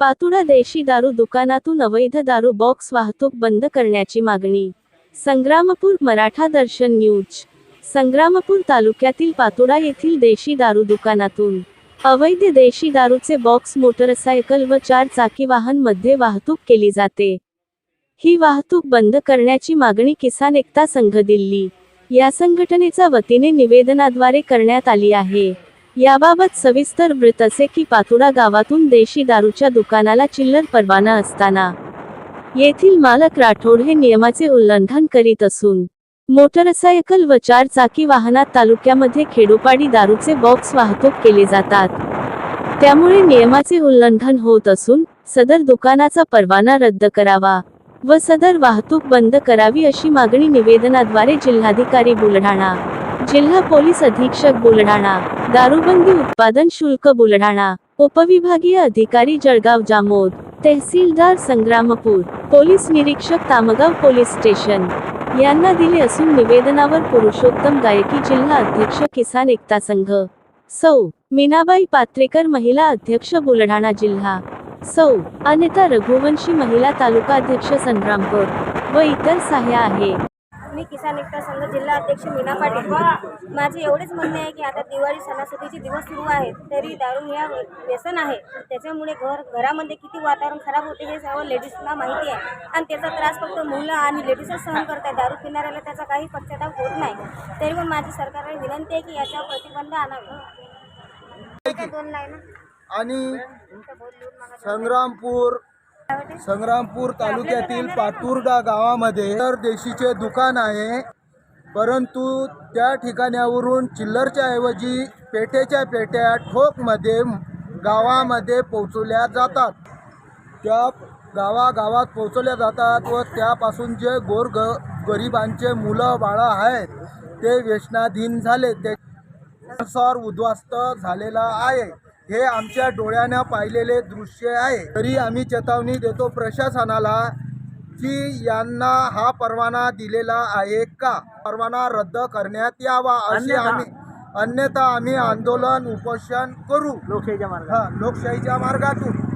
पातुडा देशी दारू दुकानातून अवैध दारू बॉक्स वाहतूक बंद करण्याची मागणी. संग्रामपूर मराठा दर्शन न्यूज. संग्रामपूर तालुक्यातील पातुडा येथील देशी दारू दुकानातून अवैध देशी दारूचे बॉक्स मोटरसायकल व चार चाकी वाहनमध्ये वाहतूक केली जाते. ही वाहतूक बंद करण्याची मागणी किसान एकता संघ दिल्ली या संघटनेच्या वतीने निवेदनाद्वारे करण्यात आली आहे. याबाबत सविस्तर वृत्त असे की पातुडा गावातून देशी दारूच्या दुकानाला चिल्लर परवाना असताना येथील मालक राठोड हे नियमाचे उल्लंघन करीत असून मोटरसायकल व चार चाकी वाहनात तालुक्यामध्ये खेडोपाडी दारूचे बॉक्स वाहतूक केले जातात. त्यामुळे नियमाचे उल्लंघन होत असून सदर दुकानाचा परवाना रद्द करावा व सदर वाहतूक बंद करावी अशी मागणी निवेदनाद्वारे जिल्हाधिकारी बुलढाणा जिल्हा पोलीस अधीक्षक बुलढाणा दारूबंदी उत्पादन शुल्क बुलढाणा उपविभागीय अधिकारी जळगाव जामोद तहसीलदार संग्रामपूर पोलीस निरीक्षक तामगाव पोलीस स्टेशन. यांना दिले असून निवेदनावर पुरुषोत्तम गायकी जिल्हा अध्यक्ष किसान एकता संघ. सौ. मीनाबाई पात्रेकर महिला अध्यक्ष बुलढाणा जिल्हा. सौ. अनिता रघुवंशी महिला तालुका अध्यक्ष संग्रामपूर व इतर सहाय्य आहे. मी किसान एकता संघ जिल्हा अध्यक्ष मीना पाटील. माझे एवढेच म्हणणे आहे की आता दिवाळी सणासुदीचे दिवस सुरू आहेत तरी दारू या व्यसन आहे. त्याच्यामुळे घर घरामध्ये किती वातावरण खराब होते हे सर्व लेडीजला माहिती आहे. आणि त्याचा त्रास फक्त मुलं आणि लेडीजच सहन करतात. दारू पिणाऱ्याला त्याचा काही पश्चाताप होत नाही. तरी पण माझी सरकारला विनंती आहे की याच्यावर प्रतिबंध आणावा दोन लाईन आणि संग्रामपूर संग्रामपूर तालुक्यातील पातुर्डा गावामध्ये तर देशीचे दुकान आहे. परंतु त्या ठिकाणावरून चिल्लरच्या ऐवजी पेटेच्या पेट्या ठोकमध्ये गावामध्ये पोचवल्या जातात. त्या गावागावात पोचवल्या जातात व त्यापासून जे गोर ग गरिबांचे मुलं बाळं आहेत ते व्यसनाधीन झाले. ते सर उद्ध्वस्त झालेला आहे. हे आमच्या डोळ्यानं पाहिलेले दृश्य आहे. तरी आम्ही चेतावणी देतो प्रशासनाला की यांना हा परवाना दिलेला आहे का? परवाना रद्द करण्यात यावा असे आम्ही अन्यथा आम्ही आंदोलन उपोषण करू. लोकशाहीच्या मार्गात लोकशाहीच्या मार्गातून.